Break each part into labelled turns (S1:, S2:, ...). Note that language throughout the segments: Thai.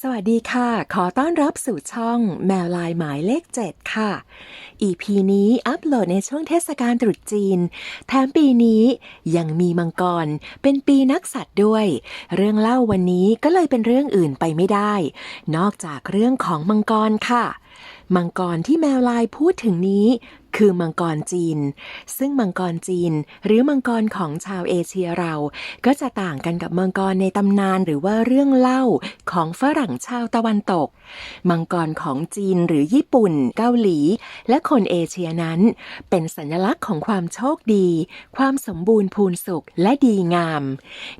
S1: สวัสดีค่ะ ขอต้อนรับสู่ช่องแมวลายหมายเลข 7 ค่ะ EP นี้อัปโหลดในช่วงเทศกาลตรุษจีน แถมปีนี้ยังมีมังกร เป็นปีนักสัตว์ด้วย เรื่องเล่าวันนี้ก็เลยเป็นเรื่องอื่นไปไม่ได้ นอกจากเรื่องของมังกรค่ะ มังกรที่แมวลายพูดถึงนี้ คือมังกรจีน ซึ่งมังกรจีน หรือมังกรของชาวเอเชียเรา ก็จะต่างกันกับมังกรในตำนานหรือว่าเรื่องเล่าของฝรั่งชาวตะวันตก มังกรของจีนหรือญี่ปุ่น เกาหลี และคนเอเชียนั้น เป็นสัญลักษณ์ของความโชคดี ความสมบูรณ์พูนสุขและดีงาม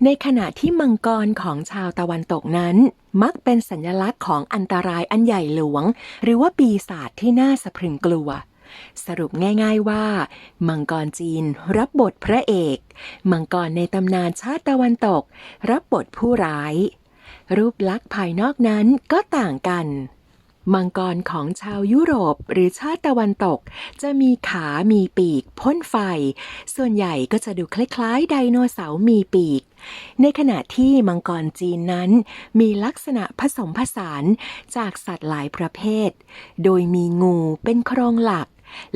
S1: ในขณะที่มังกรของชาวตะวันตกนั้นมักเป็นสัญลักษณ์ของอันตรายอันใหญ่หลวง หรือว่าปีศาจที่น่าสะพรึงกลัว สรุปง่ายๆว่า มังกรจีนรับบทพระเอก มังกรในตำนานชาติตะวันตก รับบทผู้ร้าย รูปลักษณ์ภายนอกนั้นก็ต่างกัน มังกรของชาวยุโรปหรือชาติตะวันตก จะมีขามีปีก พ่นไฟ ส่วนใหญ่ก็จะดูคล้ายๆ ไดโนเสาร์มีปีก ในขณะที่มังกรจีนนั้น มีลักษณะผสมผสานจากสัตว์หลายประเภท โดยมีงูเป็นโครงหลัก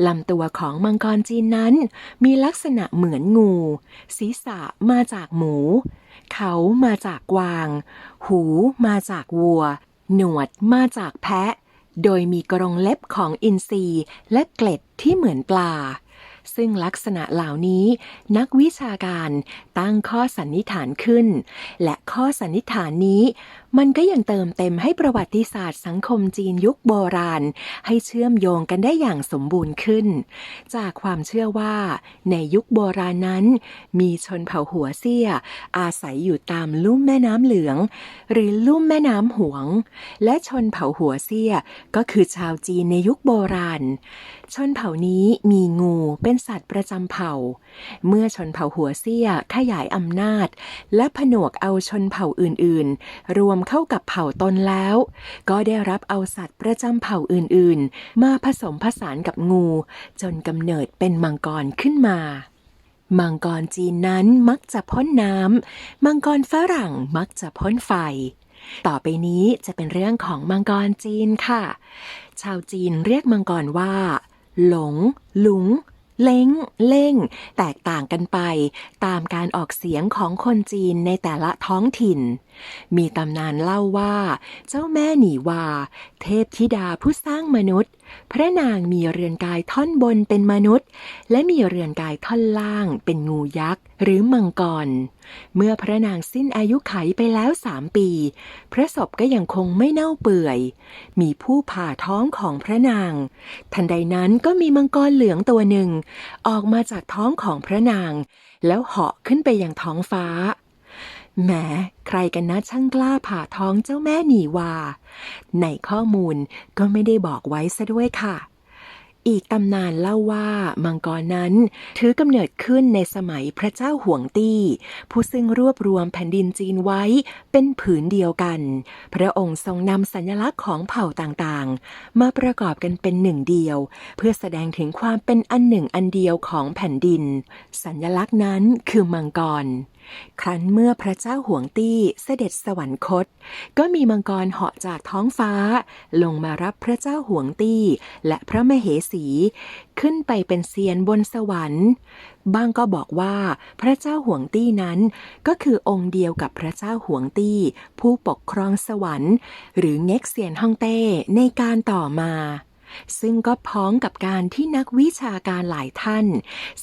S1: ลำตัวของมังกรจีนนั้น มีลักษณะเหมือนงู ศีรษะมาจากหมู เขามาจากกวาง หูมาจากวัว หนวดมาจากแพะ โดยมีกรงเล็บของอินทรีและเกล็ดที่เหมือนปลา ซึ่งลักษณะเหล่านี้ นักวิชาการตั้งข้อสันนิษฐานขึ้น และข้อสันนิษฐานนี้ มันก็ยังเติมเต็มให้ประวัติศาสตร์สังคมจีนยุคโบราณ ให้เชื่อมโยงกันได้อย่างสมบูรณ์ขึ้น จากความเชื่อว่า ในยุคโบราณนั้น มีชนเผ่าหัวเซี่ย อาศัยอยู่ตามลุ่มแม่น้ำเหลือง หรือลุ่มแม่น้ำหวง และชนเผ่าหัวเซี่ยก็คือชาวจีนในยุคโบราณ ชนเผ่านี้มีงูเป็นสัตว์ประจำเผ่า เมื่อชนเผ่าหัวเซี่ยขยายอำนาจ และผนวกเอาชนเผ่าอื่นๆ รวมเข้ากับเผ่าตนแล้ว ก็ได้รับเอาสัตว์ประจำเผ่าอื่นๆ มาผสมผสานกับงู จนกำเนิดเป็นมังกรขึ้นมามังกรจีนนั้นมักจะพ่นน้ำ มังกรฝรั่งมักจะพ่นไฟ ต่อไปนี้จะเป็นเรื่องของมังกรจีนค่ะ ชาวจีนเรียกมังกรว่า หลง หลุง เล้ง เล่ง แตกต่างกันไป ตามการออกเสียงของคนจีนในแต่ละท้องถิ่น มีตำนานเล่าว่า เจ้าแม่หนีวา เทพธิดาผู้สร้างมนุษย์ พระนางมีเรือนกายท่อนบนเป็นมนุษย์ และมีเรือนกายท่อนล่างเป็นงูยักษ์หรือมังกร เมื่อพระนางสิ้นอายุไขไปแล้วสามปี พระศพก็ยังคงไม่เน่าเปื่อย มีผู้ผ่าท้องของพระนาง ทันใดนั้นก็มีมังกรเหลืองตัวหนึ่ง ออกมาจากท้องของพระนาง แล้วเหาะขึ้นไปยังท้องฟ้าแหมใครกันนะช่างกล้าผ่าท้องเจ้าแม่หนีวา ในข้อมูลก็ไม่ได้บอกไว้ซะด้วยค่ะ อีกตำนานเล่าว่ามังกรนั้นถือกำเนิดขึ้นในสมัยพระเจ้าห่วงตี้ ผู้ซึ่งรวบรวมแผ่นดินจีนไว้เป็นผืนเดียวกัน พระองค์ทรงนำสัญลักษณ์ของเผ่าต่างๆ มาประกอบกันเป็นหนึ่งเดียว เพื่อแสดงถึงความเป็นอันหนึ่งอันเดียวของแผ่นดิน สัญลักษณ์นั้นคือมังกร ครั้นเมื่อพระเจ้าห่วงตี้เสด็จสวรรคต ก็มีมังกรเหาะจากท้องฟ้า ลงมารับพระเจ้าห่วงตี้และพระมเหสี ขึ้นไปเป็นเซียนบนสวรรค์บางก็บอกว่าพระเจ้าห่วงตี้นั้นก็คือองค์เดียวกับพระเจ้าห่วงตี้ ผู้ปกครองสวรรค์ หรือเง็กเซียนฮ่องเต้ในการต่อมา ซึ่งก็พ้องกับการที่นักวิชาการหลายท่าน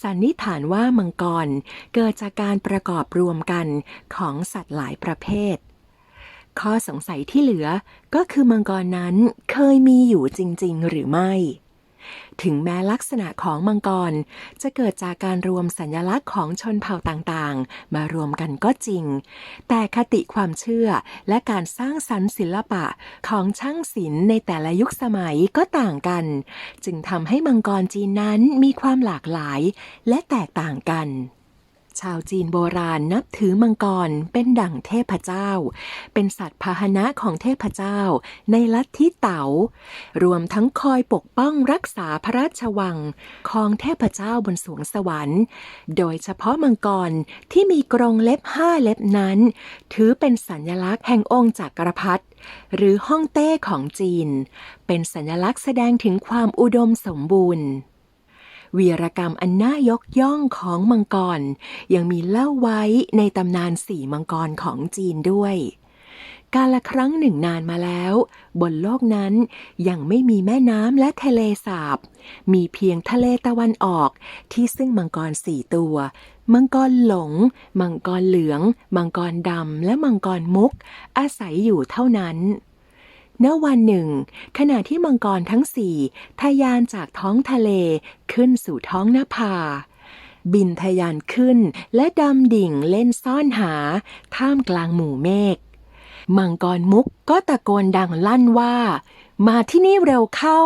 S1: สันนิษฐานว่ามังกรเกิดจากการประกอบรวมกันของสัตว์หลายประเภท ข้อสงสัยที่เหลือก็คือมังกรนั้นเคยมีอยู่จริง ๆ หรือไม่ ถึงแม้ลักษณะของมังกร จะเกิดจากการรวมสัญลักษณ์ของชนเผ่าต่างๆ มารวมกันก็จริง แต่คติความเชื่อและการสร้างสรรค์ศิลปะของช่างศิลป์ในแต่ละยุคสมัยก็ต่างกัน จึงทำให้มังกรจีนนั้นมีความหลากหลายและแตกต่างกัน ชาวจีนโบราณนับถือมังกรเป็นดั่งเทพเจ้า เป็นสัตว์พาหนะของเทพเจ้า ในลัทธิเต๋ารวมทั้งคอยปกป้องรักษาพระราชวังของเทพเจ้าบนสวงสวรรค์ โดยเฉพาะมังกรที่มีกรงเล็บห้าเล็บนั้น ถือเป็นสัญลักษณ์แห่งองค์จักรพรรดิหรือฮ่องเต้ของจีน เป็นสัญลักษณ์แสดงถึงความอุดมสมบูรณ์ วีรกรรมอันน่ายกย่องของมังกร ยังมีเล่าไว้ในตำนานสี่มังกรของจีนด้วย กาละครั้งหนึ่งนานมาแล้ว บนโลกนั้นยังไม่มีแม่น้ำและทะเลสาบ มีเพียงทะเลตะวันออกที่ซึ่งมังกรสี่ตัว มังกรหลง มังกรเหลือง มังกรดำและมังกรมุก อาศัยอยู่เท่านั้น ณวันหนึ่ง ขณะที่มังกรทั้งสี่ทะยานจากท้องทะเลขึ้นสู่ท้องนภา บินทะยานขึ้นและดำดิ่งเล่นซ่อนหา ท่ามกลางหมู่เมฆมังกรมุกก็ตะโกนดังลั่นว่า มาที่นี่เร็วเข้า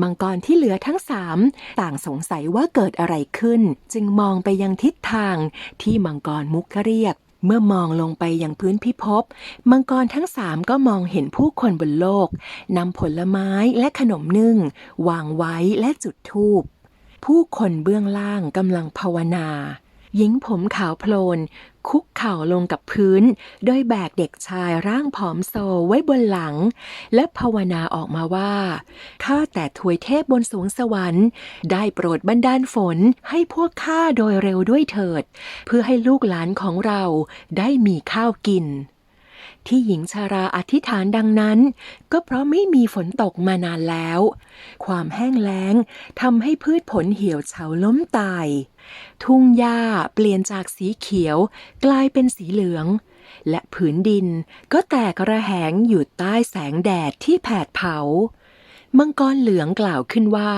S1: มังกรที่เหลือทั้งสามต่างสงสัยว่าเกิดอะไรขึ้น จึงมองไปยังทิศทางที่มังกรมุกเรียก เมื่อมองลงไปยังพื้นพิภพ มังกรทั้งสามก็มองเห็นผู้คนบนโลกนำผลไม้และขนมนึ่ง วางไว้และจุดธูป ผู้คนเบื้องล่างกำลังภาวนา หญิงผมขาวโพลน คุกเข่าลงกับพื้น โดยแบกเด็กชายร่างผอมโซไว้บนหลัง และภาวนาออกมาว่าข้าแต่ทวยเทพบนสูงสวรรค์ ได้โปรดบันดาลฝนให้พวกข้าโดยเร็วด้วยเถิด เพื่อให้ลูกหลานของเราได้มีข้าวกิน ที่หญิงชาราอธิษฐานดังนั้น ก็เพราะไม่มีฝนตกมานานแล้ว ความแห้งแล้งทำให้พืชผลเหี่ยวเฉาล้มตาย ทุ่งหญ้าเปลี่ยนจากสีเขียว กลายเป็นสีเหลือง และผืนดินก็แตกระแหงอยู่ใต้แสงแดดที่แผดเผามังกรเหลืองกล่าวขึ้นว่า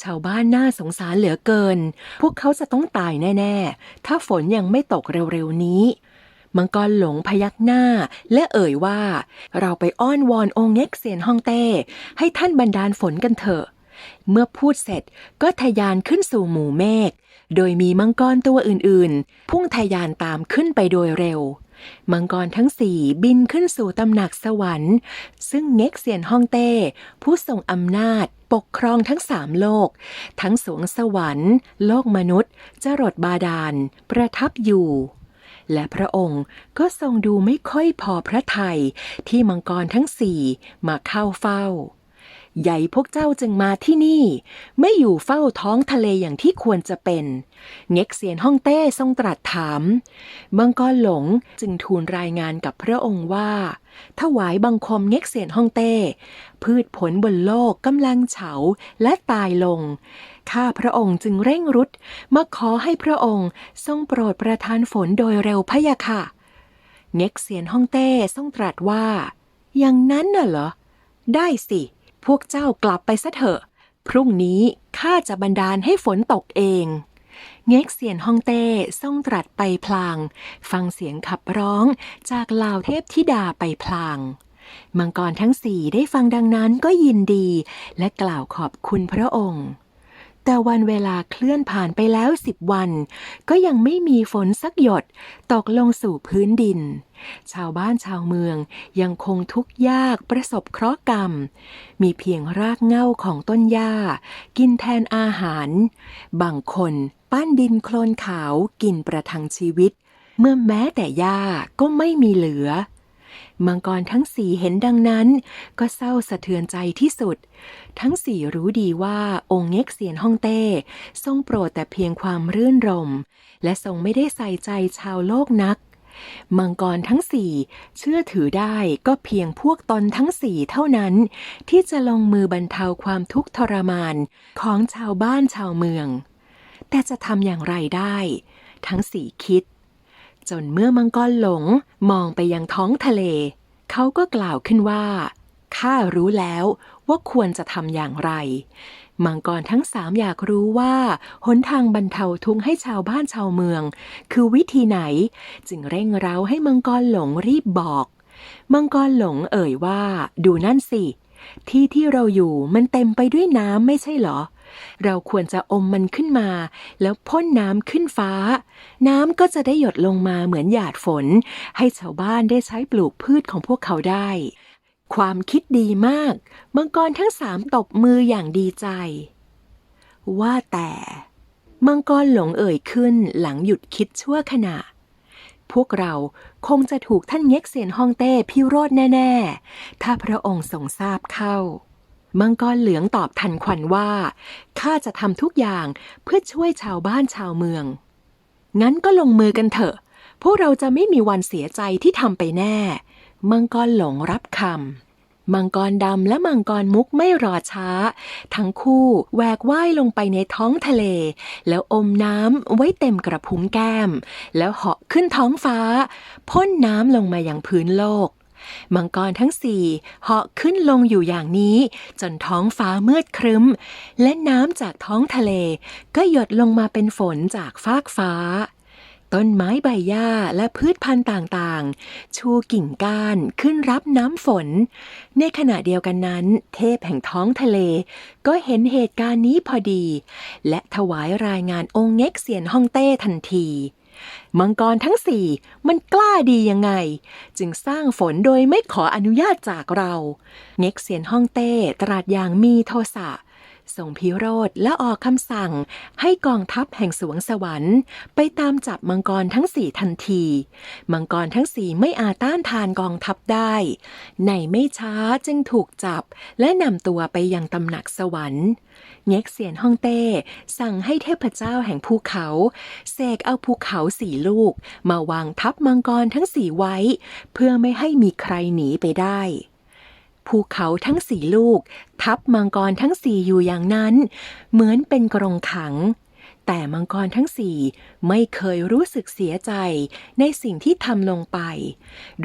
S1: ชาวบ้านน่าสงสารเหลือเกิน พวกเขาจะต้องตายแน่ ๆ ถ้าฝนยังไม่ตกเร็ว ๆ นี้ มังกรหลงพยักหน้า และเอ่ยว่า เราไปอ้อนวอนองค์เง็กเซียนฮ่องเต้ ให้ท่านบันดาลฝนกันเถอะ เมื่อพูดเสร็จก็ทะยานขึ้นสู่หมู่เมฆโดยมีมังกรตัวอื่นๆ พุ่งทะยานตามขึ้นไปโดยเร็ว มังกรทั้งสี่บินขึ้นสู่ตำหนักสวรรค์ ซึ่งเง็กเซียนฮ่องเต้ ผู้ทรงอำนาจ ปกครองทั้งสามโลก ทั้งสวงสวรรค์ โลกมนุษย์จรดบาดาล ประทับอยู่ และพระองค์ก็ทรงดูไม่ค่อยพอพระทัยที่มังกรทั้งสี่มาเข้าเฝ้า ใหญ่พวกเจ้าจึงมาที่นี่ ไม่อยู่เฝ้าท้องทะเลอย่างที่ควรจะเป็นเง็กเซียนฮ่องเต้ทรงตรัสถามมังกรหลงจึงทูลรายงานกับพระองค์ว่า ถวายบังคมเง็กเซียนฮ่องเต้ พืชผลบนโลกกำลังเฉาและตายลง ข้าพระองค์จึงเร่งรุดมาขอให้พระองค์ทรงโปรดประทานฝนโดยเร็วพะยะค่ะเง็กเซียนฮ่องเต้ทรงตรัสว่า อย่างนั้นน่ะเหรอ ได้สิ พวกเจ้ากลับไปซะเถอะ พรุ่งนี้ข้าจะบันดาลให้ฝนตกเอง เง็กเสียนฮ่องเต้ทรงตรัสไปพลาง ฟังเสียงขับร้องจากเหล่าเทพธิดาไปพลางมังกรทั้งสี่ได้ฟังดังนั้นก็ยินดี และกล่าวขอบคุณพระองค์ แต่วันเวลาเคลื่อนผ่านไปแล้วสิบวัน ก็ยังไม่มีฝนสักหยด ตกลงสู่พื้นดิน ชาวบ้านชาวเมืองยังคงทุกข์ยากประสบเคราะห์กรรม มีเพียงรากเง้าของต้นหญ้า กินแทนอาหาร บางคนปั้นดินโคลนขาวกินประทังชีวิต เมื่อแม้แต่หญ้าก็ไม่มีเหลือ มังกรทั้งสี่เห็นดังนั้น ก็เศร้าสะเทือนใจที่สุด ทั้งสี่รู้ดีว่าองค์เง็กเซียนฮ่องเต้ ทรงโปรดแต่เพียงความรื่นรม และทรงไม่ได้ใส่ใจชาวโลกนัก มังกรทั้งสี่เชื่อถือได้ก็เพียงพวกตนทั้งสี่เท่านั้น ที่จะลงมือบรรเทาความทุกข์ทรมานของชาวบ้านชาวเมือง แต่จะทำอย่างไรได้ ทั้งสี่คิด จนเมื่อมังกรหลงมองไปยังท้องทะเล เขาก็กล่าวขึ้นว่า ข้ารู้แล้วว่าควรจะทำอย่างไร มังกรทั้งสามอยากรู้ว่าหนทางบรรเทาทุกข์ให้ชาวบ้านชาวเมือง คือวิธีไหน จึงเร่งเร้าให้มังกรหลงรีบบอก มังกรหลงเอ่ยว่า ดูนั่นสิ ที่ที่เราอยู่มันเต็มไปด้วยน้ำไม่ใช่เหรอ เราควรจะอมมันขึ้นมา แล้วพ่นน้ำขึ้นฟ้า น้ำก็จะได้หยดลงมาเหมือนหยาดฝน ให้ชาวบ้านได้ใช้ปลูกพืชของพวกเขาได้ ความคิดดีมากมังกรทั้งสามตบมืออย่างดีใจ ว่าแต่มังกรหลงเอ่ยขึ้นหลังหยุดคิดชั่วขณะ พวกเราคงจะถูกท่านเง็กเซียนฮ่องเต้พิโรธแน่ ๆ ถ้าพระองค์ทรงทราบเข้า มังกรเหลืองตอบทันควันว่า ข้าจะทำทุกอย่างเพื่อช่วยชาวบ้านชาวเมือง งั้นก็ลงมือกันเถอะ พวกเราจะไม่มีวันเสียใจที่ทำไปแน่ มังกรหลงรับคำ มังกรดำและมังกรมุกไม่รอช้า ทั้งคู่แหวกว่ายลงไปในท้องทะเล แล้วอมน้ำไว้เต็มกระพุ้งแก้ม แล้วเหาะขึ้นท้องฟ้า พ่นน้ำลงมาอย่างพื้นโลก มังกรทั้งสี่เหาะขึ้นลงอยู่อย่างนี้ จนท้องฟ้ามืดครึ้ม และน้ำจากท้องทะเล ก็หยดลงมาเป็นฝนจากฟากฟ้า ต้นไม้ใบหญ้าและพืชพันธุ์ต่างๆ ชูกิ่งก้านขึ้นรับน้ำฝน ในขณะเดียวกันนั้น เทพแห่งท้องทะเล ก็เห็นเหตุการณ์นี้พอดี และถวายรายงานองค์เง็กเซียนฮ่องเต้ทันที มังกรทั้งสี่มันกล้าดียังไง จึงสร้างฝนโดยไม่ขออนุญาตจากเรา เง็กเซียนฮ่องเต้ตราดอย่างมีโทสะ ส่งพิโรธและออกคำสั่ง ให้กองทัพแห่งสวงสวรรค์ ไปตามจับมังกรทั้งสี่ทันที มังกรทั้งสี่ไม่อาจต้านทานกองทัพได้ ในไม่ช้าจึงถูกจับและนำตัวไปยังตำหนักสวรรค์เง็กเซียนฮ่องเต้ สั่งให้เทพเจ้าแห่งภูเขา เสกเอาภูเขาสี่ลูก มาวางทับมังกรทั้งสี่ไว้ เพื่อไม่ให้มีใครหนีไปได้ ภูเขาทั้งสี่ลูก ทับมังกรทั้งสี่อยู่อย่างนั้น เหมือนเป็นกรงขัง แต่มังกรทั้งสี่ไม่เคยรู้สึกเสียใจในสิ่งที่ทำลงไป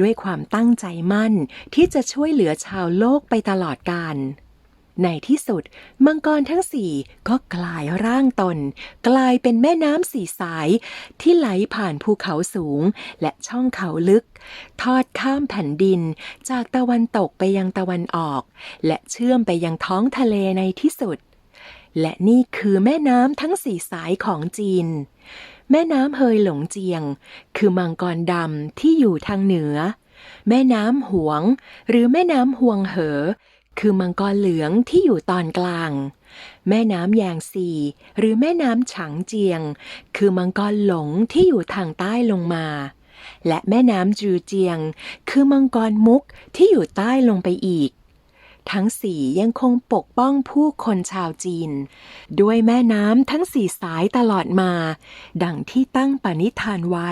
S1: ด้วยความตั้งใจมั่นที่จะช่วยเหลือชาวโลกไปตลอดกาล ในที่สุด มังกรทั้งสี่ก็กลายร่างตน กลายเป็นแม่น้ำสี่สาย ที่ไหลผ่านภูเขาสูง และช่องเขาลึก ทอดข้ามแผ่นดิน จากตะวันตกไปยังตะวันออก และเชื่อมไปยังท้องทะเลในที่สุด และนี่คือแม่น้ำทั้งสี่สายของจีน แม่น้ำเฮยหลงเจียง คือมังกรดำที่อยู่ทางเหนือ แม่น้ำหวง หรือแม่น้ำหวงเหอ คือมังกรเหลืองที่อยู่ตอนกลาง แม่น้ำแยงซีหรือแม่น้ำฉางเจียง คือมังกรหลงที่อยู่ทางใต้ลงมา และแม่น้ำจูเจียง คือมังกรมุกที่อยู่ใต้ลงไปอีก ทั้งสี่ยังคงปกป้องผู้คนชาวจีน ด้วยแม่น้ำทั้งสี่สายตลอดมา ดังที่ตั้งปณิธานไว้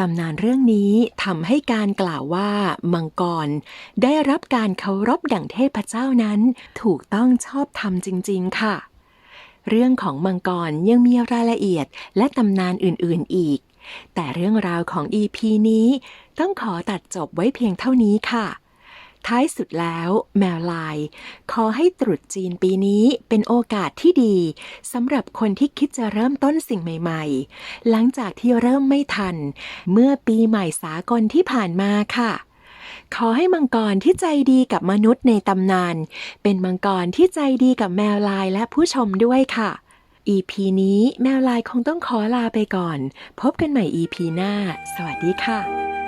S1: ตำนานเรื่องนี้ทำให้การกล่าวว่ามังกร ได้รับการเคารพดั่งเทพเจ้านั้น ถูกต้องชอบธรรมจริง ๆ ค่ะ เรื่องของมังกรยังมีรายละเอียดและตำนานอื่น ๆ อีก แต่เรื่องราวของ EP นี้ ต้องขอตัดจบไว้เพียงเท่านี้ค่ะ ท้ายสุดแล้วแมวลาย ขอให้ตรุษจีนปีนี้เป็นโอกาสที่ดีสำหรับคนที่คิดจะเริ่มต้นสิ่งใหม่ ๆ หลังจากที่เริ่มไม่ทัน เมื่อปีใหม่สากลที่ผ่านมาค่ะขอให้มังกรที่ใจดีกับมนุษย์ในตำนาน เป็นมังกรที่ใจดีกับแมวลายและผู้ชมด้วยค่ะ EP นี้แมวลายคงต้องขอลาไปก่อน พบกันใหม่ EP หน้า สวัสดีค่ะ